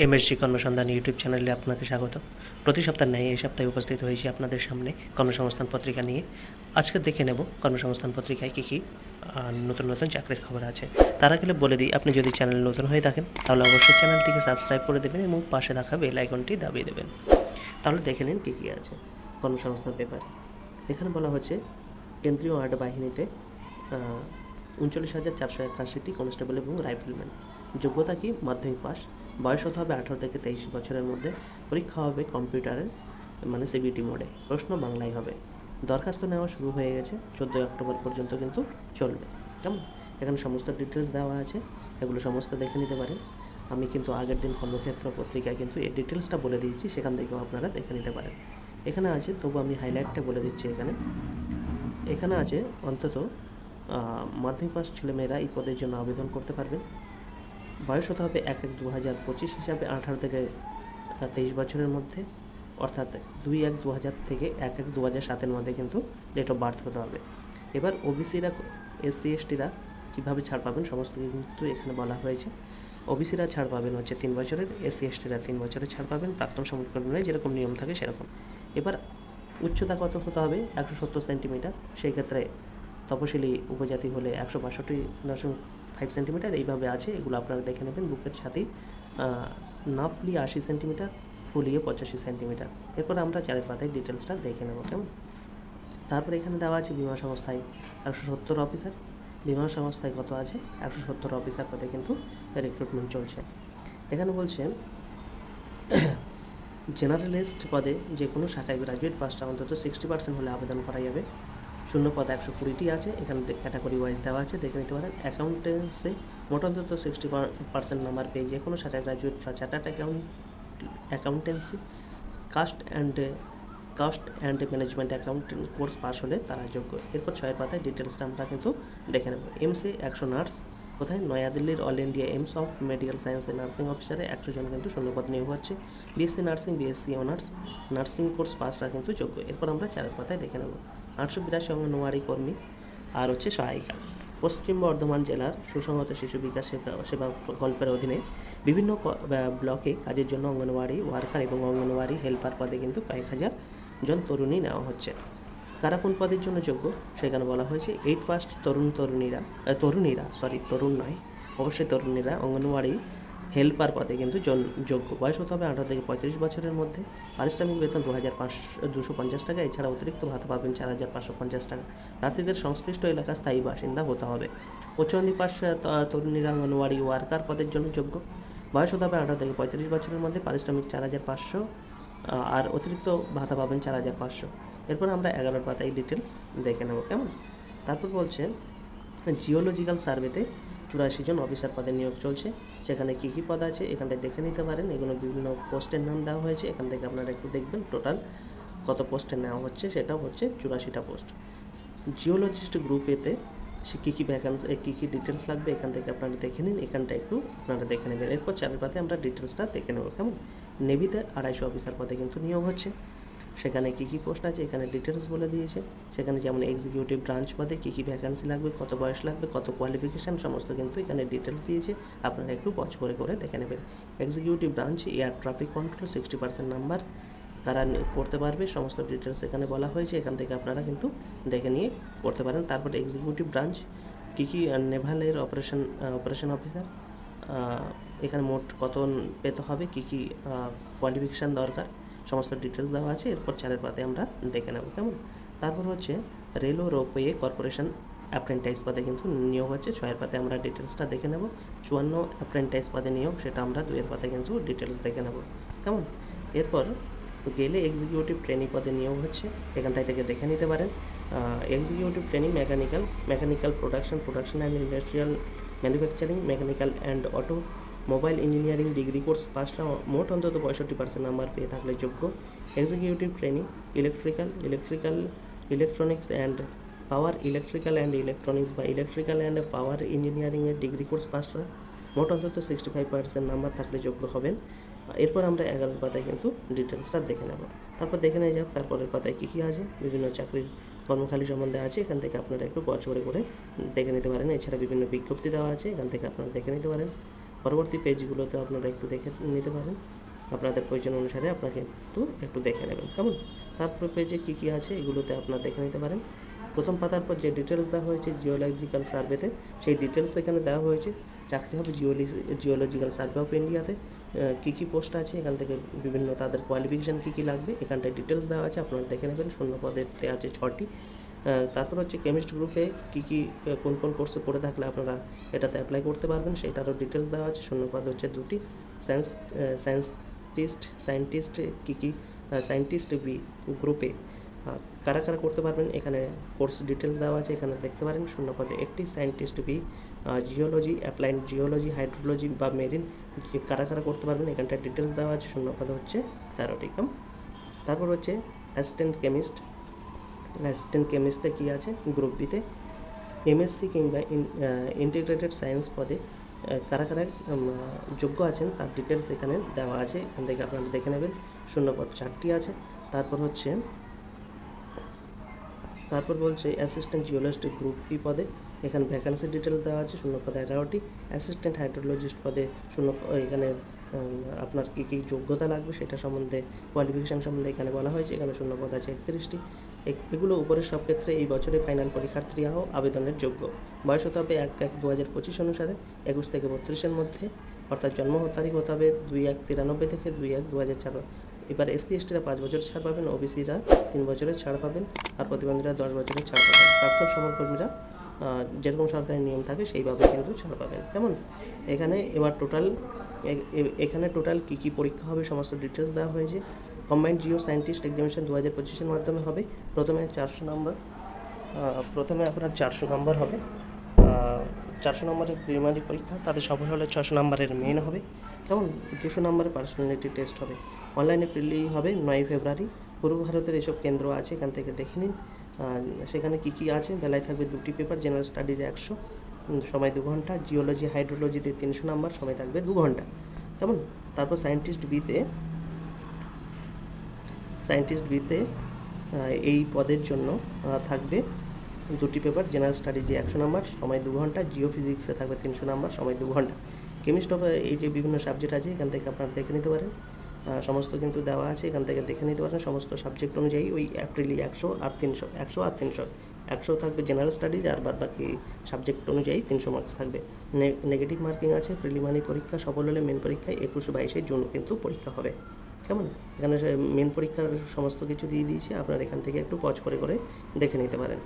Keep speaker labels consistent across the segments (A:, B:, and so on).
A: MSG কর্মসন্ধান YouTube চ্যানেলে আপনাকে স্বাগত প্রতি সপ্তাহ ন্যায় এই সপ্তাহে উপস্থিত হয়েছি আপনাদের সামনে কর্মসংস্থান পত্রিকা নিয়ে। আজকে দেখে নেব কর্মসংস্থান পত্রিকায় কী কী নতুন নতুন চাকরির খবর আছে। তার আগে বলে দিই, আপনি যদি চ্যানেল নতুন হয়ে থাকেন, তাহলে অবশ্যই চ্যানেলটিকে সাবস্ক্রাইব করে দেবেন এবং পাশে রাখা বেল আইকনটি দাবিয়ে দেবেন। তাহলে দেখে নিন কী কী আছে কর্মসংস্থান পেপার। এখানে বলা হচ্ছে, কেন্দ্রীয় আর্ট বাহিনীতে উনচল্লিশ হাজার চারশো একাশিটি কনস্টেবল এবং রাইফেলম্যান। যোগ্যতা কি? মাধ্যমিক পাস বয়স হতে হবে আঠারো থেকে তেইশ বছরের মধ্যে। পরীক্ষা হবে কম্পিউটারের মানে সিবিটি মোডে। প্রশ্ন বাংলায় হবে। দরখাস্ত নেওয়া শুরু হয়ে গেছে। চোদ্দোই অক্টোবর পর্যন্ত কিন্তু চলবে। কেমন? এখানে সমস্ত ডিটেলস দেওয়া আছে। এগুলো সমস্ত দেখে নিতে পারেন। আমি কিন্তু আগের দিন কর্মক্ষেত্র পত্রিকায় কিন্তু এই ডিটেলসটা বলে দিয়েছি। সেখান থেকেও আপনারা দেখে নিতে পারেন। এখানে আছে, তবু আমি হাইলাইটটা বলে দিচ্ছি এখানে। এখানে আছে অন্তত মাধ্যমিক পাস ছেলেমেয়েরা এই পদের জন্য আবেদন করতে পারবেন বয়স হতে হবে এক এক দু হাজার পঁচিশ হিসাবে আঠারো থেকে তেইশ বছরের মধ্যে। অর্থাৎ দুই এক দু হাজার থেকে এক এক দু হাজার সাতের মধ্যে কিন্তু ডেট অফ বার্থ হতে হবে। এবার ওবিসিরা এসসি এসটিরা কীভাবে ছাড় পাবেন সমস্ত কিন্তু এখানে বলা হয়েছে। ওবিসিরা ছাড় পাবেন হচ্ছে তিন বছরের এসসি এসটিরা তিন বছরের ছাড় পাবেন। প্রাক্তন সমীকরণে যেরকম নিয়ম থাকে সেরকম। এবার উচ্চতা কত হতে হবে? একশো সত্তর সেন্টিমিটার। সেই ক্ষেত্রে তপশিলি উপজাতি হলে একশো বাষট্টি দশমিক ফাইভ সেন্টিমিটার এইভাবে আছে, এগুলো আপনারা দেখে নেবেন, বুকের ছাতি নাফলি আশি সেন্টিমিটার ফুলিয়ে পঁচাশি সেন্টিমিটার এরপর আমরা চারের পাতায় ডিটেলসটা দেখে নেব, কেমন? তারপরে এখানে দেওয়া আছে বিমা সংস্থায় একশো সত্তর অফিসার বিমা সংস্থায় কত আছে? একশো সত্তর অফিসার পদে কিন্তু রিক্রুটমেন্ট চলছে। এখানে বলছে জেনারেলিস্ট পদে যে কোনো শাখায় গ্রাজুয়েট পাসটা অন্তত সিক্সটি পার্সেন্ট হলে আবেদন করা যাবে। শূন্য পদ একশো কুড়িটি আছে, এখানে ক্যাটাগরি ওয়াইজ দেওয়া আছে, দেখে নিতে পারেন। অ্যাকাউন্টেন্সে মোট অন্তত সিক্সটি পার্সেন্ট নাম্বার পেয়ে যে কোনো শাখায় graduate chartered account accountancy cost and cost and management accounting course pass হলে তারা যোগ্য। এরপর ছয়ের পাতায় ডিটেলসটা আমরা কিন্তু দেখে নেব। এমসি একশো নার্স কোথায়? নয়াদিল্লির all India AIIMS of medical সায়েন্সে নার্সিং অফিসারে একশো জন কিন্তু শূন্যপদ নিয়োগ হচ্ছে। BSc nursing BSc honours nursing course পাসরা কিন্তু যোগ্য। এরপর আমরা চারের পাতায় দেখে নেব। আটশো বিরাশি অঙ্গনওয়াড়ি কর্মী আর হচ্ছে সহায়িকা। পশ্চিম বর্ধমান জেলার সুসংহত শিশু বিকাশ সেবা সেবা প্রকল্পের অধীনে বিভিন্ন ব্লকে কাজের জন্য অঙ্গনওয়াড়ি ওয়ার্কার এবং অঙ্গনওয়াড়ি হেল্পার পদে কিন্তু কয়েক হাজার জন তরুণী নেওয়া হচ্ছে। কারা কোন পদের জন্য যোগ্য সেখানে বলা হয়েছে, এইট ফার্স্ট তরুণ তরুণীরা তরুণীরা, সরি, তরুণ নয়, অবশ্যই তরুণীরা অঙ্গনওয়াড়ি হেল্পার পদে কিন্তু যোগ্য। বয়স হতে হবে আঠারো থেকে পঁয়ত্রিশ বছরের মধ্যে। পারিশ্রমিক বেতন দু হাজার পাঁচশো, দুশো পঞ্চাশ টাকা। এছাড়া অতিরিক্ত ভাতা পাবেন চার হাজার পাঁচশো পঞ্চাশ টাকা। প্রার্থীদের সংশ্লিষ্ট এলাকার স্থায়ী বাসিন্দা হতে হবে। উচ্চমাধ্যমিক পাশ তরুণীরা অঙ্গনওয়াড়ি ওয়ার্কার পদের জন্য যোগ্য। বয়স হতে হবে আঠারো থেকে পঁয়ত্রিশ বছরের মধ্যে। পারিশ্রমিক চার হাজার পাঁচশো আর অতিরিক্ত ভাতা পাবেন চার হাজার পাঁচশো। এরপর আমরা এগারোর পাতায় ডিটেলস দেখে নেব, কেমন? তারপর বলছে জিওলজিক্যাল সার্ভেতে চুরাশি জন অফিসার পদে নিয়োগ চলছে। সেখানে কী কী পদ আছে এখানটায় দেখে নিতে পারেন। এগুলো বিভিন্ন পোস্টের নাম দেওয়া হয়েছে। এখান থেকে আপনারা একটু দেখবেন টোটাল কত পোস্টে নেওয়া হচ্ছে, সেটাও হচ্ছে চুরাশিটা পোস্ট। জিওলজিস্ট গ্রুপ এতে সে কী কী ভ্যাকান্সি কী কী ডিটেলস লাগবে এখান থেকে আপনারা দেখে নিন। এখানটা একটু আপনারা দেখে নেবেন। এরপর চারের পাতে আমরা ডিটেলসটা দেখে নেব। কেমন? নেভিতে আড়াইশো অফিসার পদে কিন্তু নিয়োগ হচ্ছে। সেখানে কী কী পোস্ট আছে, এখানে ডিটেলস বলে দিয়েছে। সেখানে যেমন এক্সিকিউটিভ ব্রাঞ্চ পদে কী কী ভ্যাকান্সি লাগবে, কত বয়স লাগবে, কত কোয়ালিফিকেশান সমস্ত কিন্তু এখানে ডিটেলস দিয়েছে। আপনারা একটু পজ করে করে দেখে নেবেন। Executive branch air traffic control sixty percent number তারা করতে পারবে, সমস্ত ডিটেলস এখানে বলা হয়েছে, এখান থেকে আপনারা কিন্তু দেখে নিয়ে করতে পারেন। তারপর এক্সিকিউটিভ ব্রাঞ্চ কী কী নেভালের অপারেশন অপারেশন অফিসার এখানে মোট কত পেতে হবে, কী কী কোয়ালিফিকেশান দরকার। সমস্ত ডিটেলস দেওয়া আছে, এরপর চারের পাতে আমরা দেখে নেব, কেমন? তারপর হচ্ছে রেল ও রোপওয়ে কর্পোরেশন অ্যাপ্রেন্টাইজ পদে কিন্তু নিয়োগ হচ্ছে, ছয়ের পাতে আমরা ডিটেলসটা দেখে নেব, চুয়ান্ন অ্যাপ্রেন্টাইজ পদে নিয়োগ, সেটা আমরা দুইয়ের পাতে কিন্তু ডিটেলস দেখে নেব, কেমন? এরপর গেলে এক্সিকিউটিভ ট্রেনিং পদে নিয়োগ হচ্ছে, এখানটায় থেকে দেখে নিতে পারেন। Executive training mechanical mechanical production production and industrial manufacturing mechanical and automobile engineering degree course পাঁচটা মোট অন্তত পঁয়ষট্টি পার্সেন্ট নাম্বার পেয়ে থাকলে যোগ্য। Executive training electrical electrical electronics and power electrical and electronics বা ইলেকট্রিক্যাল অ্যান্ড পাওয়ার ইঞ্জিনিয়ারিংয়ের ডিগ্রি কোর্স পাঁচটা মোট অন্তত সিক্সটি ফাইভ পার্সেন্ট নাম্বার থাকলে যোগ্য হবেন। এরপর আমরা এগারোর পাতায় কিন্তু ডিটেলসটা দেখে নেব। তারপর দেখে নেওয়া যাক তারপরের পাতায় কী কী আছে। বিভিন্ন চাকরির কর্মখালী সম্বন্ধে আছে। এখান থেকে আপনারা একটু করে করে দেখে নিতে পারেন। এছাড়া বিভিন্ন বিজ্ঞপ্তি দেওয়া আছে। এখান থেকে আপনারা দেখে নিতে পারেন। পরবর্তী পেজগুলোতে আপনারা একটু দেখে নিতে পারেন। আপনাদের প্রয়োজন অনুসারে আপনাকে একটু একটু দেখে নেবেন। কেমন? তারপর পেজে কী কী আছে এগুলোতে আপনারা দেখে নিতে পারেন। প্রথম পাতার পর যে ডিটেলস দেওয়া হয়েছে জিওলজিক্যাল সার্ভেতে সেই ডিটেলস এখানে দেওয়া হয়েছে। চাকরি হবে জিওলি জিওলজিক্যাল সার্ভে অফ ইন্ডিয়াতে কী কী পোস্ট আছে? এখান থেকে বিভিন্ন তাদের কোয়ালিফিকেশান কী কী লাগবে? এখানটায় ডিটেলস দেওয়া আছে, আপনারা দেখে নেবেন। শূন্য পদেতে আছে ছটি। তারপর হচ্ছে কেমিস্ট গ্রুপে কী কী কোন কোন কোর্সে পড়ে থাকলে আপনারা এটাতে অ্যাপ্লাই করতে পারবেন সেটারও ডিটেলস দেওয়া আছে শূন্য পদ হচ্ছে দুটি। সায়েন্স সায়েন্টিস্ট সায়েন্টিস্ট কী কী সায়েন্টিস্ট বি গ্রুপে কারা কারা করতে পারবেন, এখানে কোর্স ডিটেলস দেওয়া আছে, এখানে দেখতে পারেন শূন্য পদে একটি scientist B geology applied geology hydrology বা মেরিন কারা কারা করতে পারবেন, এখানটায় ডিটেলস দেওয়া আছে শূন্য পদে হচ্ছে তেরোটি। কাম তারপর হচ্ছে অ্যাসিস্ট্যান্ট কেমিস্ট অ্যাসিস্ট্যান্ট কেমিস্টে কী আছে? গ্রুপ বিতে এমএসসি কিংবা ইন্টিগ্রেটেড সায়েন্স পদে কারা কারা যোগ্য আছেন তার ডিটেলস এখানে দেওয়া আছে। এখান থেকে আপনারা দেখে নেবেন। শূন্য পদ চারটি আছে। তারপর হচ্ছে, তারপর বলছে অ্যাসিস্ট্যান্ট জিওলজিস্ট গ্রুপ পি পদে, এখানে ভ্যাকান্সি ডিটেলস দেওয়া আছে শূন্য পদে এগারোটি। অ্যাসিস্ট্যান্ট হাইড্রোলজিস্ট পদে শূন্য এখানে আপনার কী কী যোগ্যতা লাগবে সেটা সম্বন্ধে কোয়ালিফিকেশান সম্বন্ধে এখানে বলা হয়েছে। এখানে শূন্য পদ আছে একত্রিশটি। এগুলো উপরের সব ক্ষেত্রে এই বছরে ফাইনাল পরীক্ষার্থীরাও আবেদনের যোগ্য। বয়স হতে হবে এক এক দু হাজার পঁচিশ অনুসারে। একুশ থেকে বত্রিশের মধ্যে। অর্থাৎ জন্ম তারিখ হতে হবে দুই এক তিরানব্বই থেকে দুই এক দু হাজার চার। এবার এসসি এসটিরা পাঁচ বছরের ছাড় পাবেন, ওবিসিরা তিন বছরের ছাড় পাবেন, আর প্রতিবন্ধীরা দশ বছরের ছাড় পাবেন। প্রাক্তন সমাজকর্মীরা যেরকম সরকারি নিয়ম থাকে, সেইভাবে কিন্তু ছাড় পাবেন। কেমন? এখানে এবার টোটাল এখানে টোটাল কী কী পরীক্ষা হবে, সমস্ত ডিটেলস দেওয়া হয়েছে। কম্বাইন্ড জিও সায়েন্টিস্ট এক্সামিনেশন দু হাজার পঁচিশের মাধ্যমে হবে। প্রথমে চারশো নম্বর প্রথমে আপনার চারশো নম্বর হবে। চারশো নম্বরের প্রিলিমিনারি পরীক্ষা তাদের সফল হলে ছশো নম্বরের মেন হবে। কেমন? দুশো নম্বরের পার্সোনালিটি টেস্ট হবে। অনলাইনে প্রিলি হবে নয় ফেব্রুয়ারি। পূর্ব ভারতের এসব কেন্দ্র আছে, এখান থেকে দেখে নিন। সেখানে কী কী আছে? বেলায় থাকবে দুটি পেপার জেনারেল স্টাডিজ একশো সময় দু ঘণ্টা জিওলজি হাইড্রোলজিতে তিনশো নাম্বার সময় থাকবে দু ঘণ্টা। কেমন তারপর সায়েন্টিস্ট বিতে সায়েন্টিস্ট বিতে এই পদের জন্য থাকবে দুটি পেপার জেনারেল স্টাডিজে একশো নাম্বার সময় দু ঘণ্টা জিও ফিজিক্সে থাকবে তিনশো নাম্বার সময় দু ঘণ্টা। কেমিস্ট অফ এই যে বিভিন্ন সাবজেক্ট আছে, এখান থেকে আপনারা দেখে নিতে পারেন। সমস্ত কিন্তু দেওয়া আছে, এখান থেকে দেখে নিতে পারেন সমস্ত সাবজেক্ট অনুযায়ী ওই অ্যাপ্রিলি একশো আর তিনশো, একশো আর তিনশো। একশো থাকবে জেনারেল স্টাডিজ আর বাদ বাকি সাবজেক্ট অনুযায়ী তিনশো মার্কস থাকবে। নেগেটিভ মার্কিং আছে প্রিলিমারি পরীক্ষা সফল হলে মেন পরীক্ষায় একুশে বাইশে জুন কিন্তু পরীক্ষা হবে। কেমন? এখানে মেন পরীক্ষার সমস্ত কিছু দিয়ে দিয়েছে, আপনার এখান থেকে একটু পজ করে করে দেখে নিতে পারেন।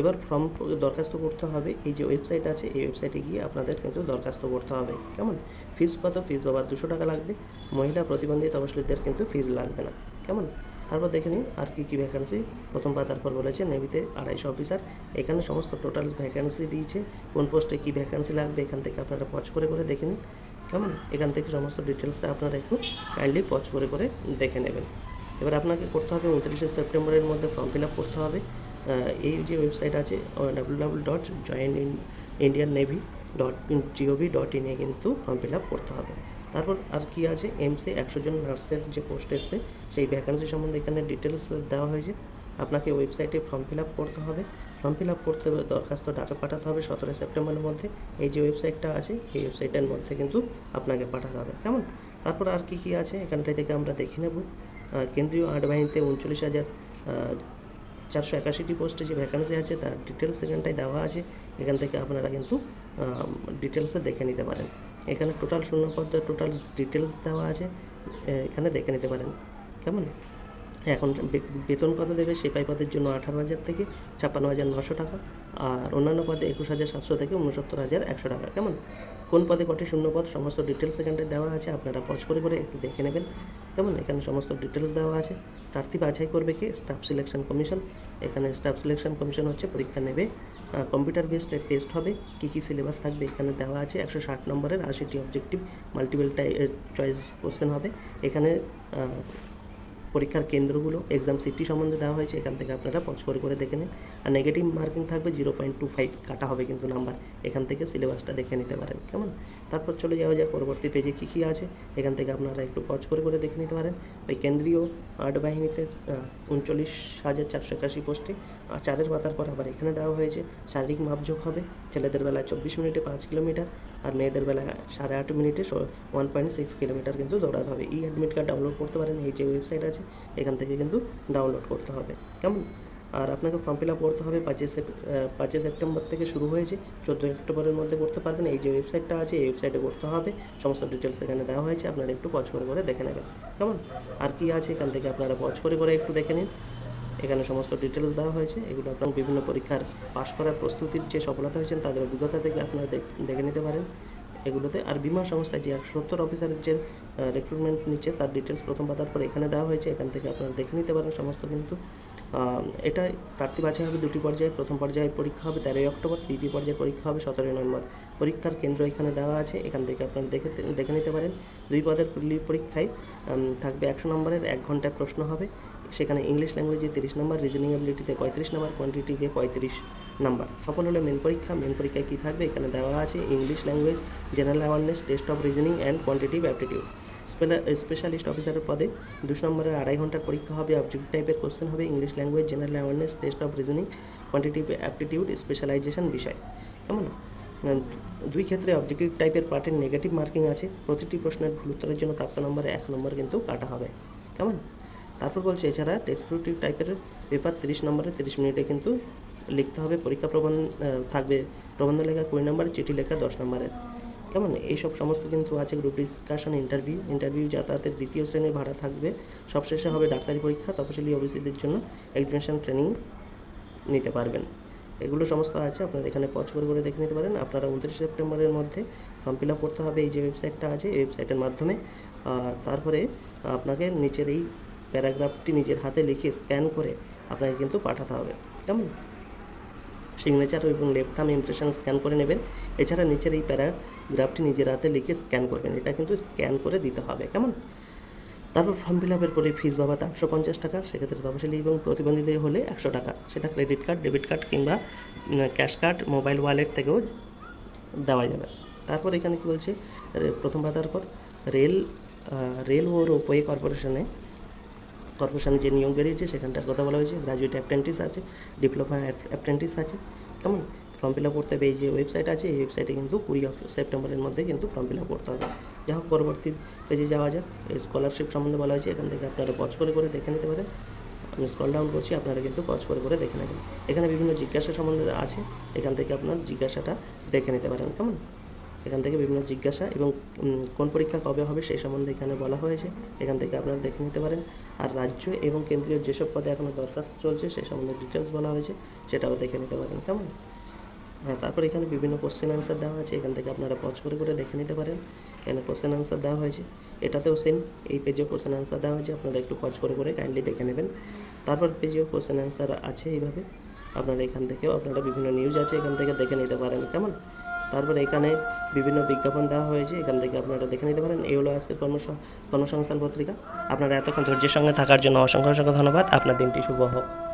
A: এবার ফর্ম দরখাস্ত করতে হবে। এই যে ওয়েবসাইট আছে, এই ওয়েবসাইটে গিয়ে আপনাদের কিন্তু দরখাস্ত করতে হবে। কেমন? ফিস কত? ফিস বাবার দুশো টাকা লাগবে। মহিলা প্রতিবন্ধী তপশিলীদের কিন্তু ফিস লাগবে না। কেমন? তারপর দেখে নিন আর কী কী ভ্যাকান্সি প্রথম পাতার পর বলেছে, নেভিতে আড়াইশো অফিসার এখানে সমস্ত টোটাল ভ্যাকান্সি দিয়েছে। কোন পোস্টে কী ভ্যাকান্সি লাগবে এখান থেকে আপনারা পচ করে করে দেখে নিন। কেমন? এখান থেকে সমস্ত ডিটেলসটা আপনারা একটু কাইন্ডলি পচ করে করে দেখে নেবেন। এবার আপনাকে করতে হবে উনত্রিশে সেপ্টেম্বরের মধ্যে ফর্ম ফিল আপ করতে হবে। এই যে ওয়েবসাইট আছে W dot join in Indian navy dot G O V dot ইনে কিন্তু ফর্ম ফিল আপ করতে হবে। তারপর আর কি আছে? এমসে একশো জন নার্সের যে পোস্ট এসছে, সেই ভ্যাকান্সি সম্বন্ধে এখানে ডিটেলস দেওয়া হয়েছে। আপনাকে ওয়েবসাইটে ফর্ম ফিল আপ করতে হবে। ফর্ম ফিল আপ করতে হবে, দরখাস্ত ডাকে পাঠাতে হবে সতেরোই সেপ্টেম্বরের মধ্যে। এই যে ওয়েবসাইটটা আছে, এই ওয়েবসাইটের মধ্যে কিন্তু আপনাকে পাঠাতে হবে। কেমন? তারপর আর কি কি আছে? এখানটায় থেকে আমরা দেখে নেব। কেন্দ্রীয় আর্ট বাহিনীতে উনচল্লিশ হাজার চারশো একাশিটি পোস্টে যে ভ্যাকান্সি আছে, তার ডিটেলস এখানটায় দেওয়া আছে। এখান থেকে আপনারা কিন্তু ডিটেলসে দেখে নিতে পারেন। এখানে টোটাল শূন্য পদের টোটাল ডিটেলস দেওয়া আছে। এখানে দেখে নিতে পারেন। কেমন? এখন বেতন কত দেবে সেপাই পদের জন্য আঠারো হাজার থেকে ছাপ্পান্ন হাজার নশো টাকা আর অন্যান্য পদে একুশ হাজার সাতশো থেকে উনসত্তর হাজার একশো টাকা। কেমন? কোন পদে কটি শূন্য পদ সমস্ত ডিটেলস এখানটায় দেওয়া আছে, আপনারা পজ করে করে একটু দেখে নেবেন। কেমন? এখানে সমস্ত ডিটেলস দেওয়া আছে। প্রার্থী বাছাই করবে কি? স্টাফ সিলেকশন কমিশন এখানে স্টাফ সিলেকশন কমিশন হচ্ছে, পরীক্ষা নেবে। কম্পিউটার বেসড টেস্ট হবে। কী কী সিলেবাস থাকবে এখানে দেওয়া আছে? একশো ষাট নম্বরের আশিটি অবজেক্টিভ মাল্টিপল চয়েস কোশ্চেন হবে। এখানে পরীক্ষার কেন্দ্রগুলো এক্সাম সিটি সম্বন্ধে দেওয়া হয়েছে, এখান থেকে আপনারা পজ করে করে দেখে নিন। আর নেগেটিভ মার্কিং থাকবে জিরো পয়েন্ট টু ফাইভ কাটা হবে কিন্তু নাম্বার এখান থেকে সিলেবাসটা দেখে নিতে পারেন, কেমন? তারপর চলে যাওয়া যায় পরবর্তী পেজে কী কী আছে। এখান থেকে আপনারা একটু পজ করে করে দেখে নিতে পারেন। ওই কেন্দ্রীয় আর্ট বাহিনীতে উনচল্লিশ হাজার চারশো একাশি পোস্টে চারের পাতার পর আবার এখানে দেওয়া হয়েছে, শারীরিক মাপযোগ হবে, ছেলেদের বেলায় চব্বিশ মিনিটে পাঁচ কিলোমিটার আর মেয়েদের বেলা সাড়ে আট মিনিটে ওয়ান পয়েন্ট সিক্স কিলোমিটার কিন্তু দৌড়াতে হবে। ই অ্যাডমিট কার্ড ডাউনলোড করতে পারেন, এই যে ওয়েবসাইট আছে, এখান থেকে কিন্তু ডাউনলোড করতে হবে। কেমন? আর আপনাকে ফর্ম ফিল আপ করতে হবে, পাঁচই পাঁচই সেপ্টেম্বর থেকে শুরু হয়েছে। চোদ্দোই অক্টোবরের মধ্যে করতে পারবেন। এই যে ওয়েবসাইটটা আছে, এই ওয়েবসাইটে করতে হবে। সমস্ত ডিটেলস এখানে দেওয়া হয়েছে, আপনারা একটু পজ করে করে দেখে নেবেন। কেমন? আর কি আছে এখান থেকে আপনারা পজ করে করে একটু দেখে নিন। এখানে সমস্ত ডিটেলস দেওয়া হয়েছে। এগুলো আপনার বিভিন্ন পরীক্ষার পাশ করার প্রস্তুতির যে সফলতা হয়েছেন, তাদের অভিজ্ঞতা থেকে আপনারা দেখে নিতে পারেন। এগুলোতে আর বিমা সংস্থায় যে একশো সত্তর অফিসারের যে রিক্রুটমেন্ট নিচ্ছে, তার ডিটেলস প্রথম পাতার পর এখানে দেওয়া হয়েছে। এখান থেকে আপনারা দেখে নিতে পারেন সমস্ত কিন্তু। এটা প্রার্থী বাছাই হবে দুটি পর্যায়ে। প্রথম পর্যায়ে পরীক্ষা হবে তেরোই অক্টোবর দ্বিতীয় পর্যায়ে পরীক্ষা হবে সতেরোই নভেম্বর। পরীক্ষার কেন্দ্র এখানে দেওয়া আছে। এখান থেকে আপনারা দেখে দেখে নিতে পারেন। দুই পদের পরীক্ষায় থাকবে একশো নম্বরের এক ঘন্টায় প্রশ্ন হবে। সেখানে ইংলিশ ল্যাঙ্গুয়েজে তিরিশ নম্বর, রিজনিং অ্যাবিলিটিতে পঁয়ত্রিশ নম্বর কোয়ান্টিটিতে পঁয়ত্রিশ নাম্বার। সফল হলে মেন পরীক্ষা। মেন পরীক্ষায় কী থাকবে? এখানে দেওয়া আছে English language general awareness test of reasoning and quantitative aptitude specialist অফিসারের পদে দুশো নম্বরের আড়াই ঘণ্টার পরীক্ষা হবে অবজেক্টিভ টাইপের কোশ্চেন হবে, English language general awareness test of reasoning quantitative aptitude specialisation বিষয়। কেমন? দুই ক্ষেত্রে অবজেক্টিভ টাইপের পার্টের নেগেটিভ মার্কিং আছে। প্রতিটি প্রশ্নের ভুল উত্তরের জন্য প্রাপ্ত নম্বরে এক নম্বর কিন্তু কাটা হবে। কেমন? তারপর বলছে এছাড়া ডেসক্রিপটিভ টাইপের পেপার তিরিশ নম্বরে তিরিশ মিনিটে কিন্তু লিখতে হবে। পরীক্ষা প্রবন্ধ থাকবে। প্রবন্ধ লেখা কুড়ি নম্বরে, চিঠি লেখা দশ নম্বরের কেমন? এইসব সমস্ত কিন্তু আছে গ্রুপ ডিসকাশন ইন্টারভিউ ইন্টারভিউ যাতায়াতের দ্বিতীয় শ্রেণির ভাড়া থাকবে। সবশেষে হবে ডাক্তারি পরীক্ষা। তপশিলি ওবিসিদের জন্য এডমিশন ট্রেনিং নিতে পারবেন। এগুলো সমস্ত আছে। আপনারা এখানে পজ করে করে দেখে নিতে পারেন। আপনারা উনত্রিশ সেপ্টেম্বরের মধ্যে ফর্ম ফিল আপ করতে হবে। এই যে ওয়েবসাইটটা আছে, এই ওয়েবসাইটের মাধ্যমে। তারপরে আপনাকে নিচের এই প্যারাগ্রাফটি নিজের হাতে লিখে স্ক্যান করে আপনাকে কিন্তু পাঠাতে হবে। কেমন? সিগনেচার এবং লেফট থাম ইমপ্রেশন স্ক্যান করে নেবেন। এছাড়া নিচের এই প্যারাগ্রাফটি নিজের হাতে লিখে স্ক্যান করবেন। এটা কিন্তু স্ক্যান করে দিতে হবে। কেমন? তারপর ফর্ম ফিল আপের পরে ফিস বাবা আটশো পঞ্চাশ টাকা। সেক্ষেত্রে তপশিলি এবং প্রতিবন্ধীদের হলে একশো টাকা। সেটা ক্রেডিট কার্ড, ডেবিট কার্ড কিংবা ক্যাশ কার্ড, মোবাইল ওয়ালেট থেকেও দেওয়া যাবে। তারপর এখানে কী বলছে? প্রথম পাতার পর রেল রেল ও রোপওয়ে কর্পোরেশনে কর্পোরেশনে যে নিয়োগ বেরিয়েছে, সেখানটার কথা বলা হয়েছে। গ্রাজুয়েট অ্যাপ্রেন্টিস আছে, ডিপ্লোমা অ্যাপ্রেন্টিস আছে, কেমন? ফর্ম ফিল আপ করতে হবে, এই যে ওয়েবসাইট আছে, এই ওয়েবসাইটে কিন্তু কুড়ি সেপ্টেম্বরের মধ্যে কিন্তু ফর্ম ফিল আপ করতে হবে। যাই হোক, পরবর্তী পেজে যাওয়া যাক। এই স্কলারশিপ সম্বন্ধে বলা হয়েছে, এখান থেকে আপনারা পজ করে করে দেখে নিতে পারেন। আমি স্কল ডাউন করছি, আপনারা কিন্তু পজ করে করে দেখে নেবেন। এখানে বিভিন্ন জিজ্ঞাসা সম্বন্ধে আছে, এখান থেকে আপনার জিজ্ঞাসাটা দেখে নিতে পারেন, কেমন? এখান থেকে বিভিন্ন জিজ্ঞাসা এবং কোন পরীক্ষা কবে হবে সেই সম্বন্ধে এখানে বলা হয়েছে। এখান থেকে আপনারা দেখে নিতে পারেন। আর রাজ্য এবং কেন্দ্রীয় যেসব পদে এখনও দরখাস্ত চলছে সেই সম্বন্ধে ডিটেলস বলা হয়েছে, সেটাও দেখে নিতে পারেন। কেমন? হ্যাঁ তারপর এখানে বিভিন্ন কোশ্চেন অ্যান্সার দেওয়া আছে এখান থেকে আপনারা পজ করে করে দেখে নিতে পারেন। এখানে কোশ্চেন অ্যান্সার দেওয়া হয়েছে। এটাতেও সেম এই পেজেও কোশ্চেন অ্যান্সার দেওয়া হয়েছে। আপনারা একটু পজ করে করে কাইন্ডলি দেখে নেবেন। তারপর পেজেও কোশ্চেন অ্যান্সার আছে এইভাবে। আপনারা এখান থেকেও আপনারা বিভিন্ন নিউজ আছে, এখান থেকে দেখে নিতে পারেন। কেমন? তারপরে এখানে বিভিন্ন বিজ্ঞাপন দেওয়া হয়েছে, এখান থেকে আপনারা দেখে নিতে পারেন। এই হলো আজকের কর্মসং- কর্মসংস্থান পত্রিকা। আপনারা এতক্ষণ ধৈর্যের সঙ্গে থাকার জন্য অসংখ্য অসংখ্য ধন্যবাদ। আপনার দিনটি শুভ হোক।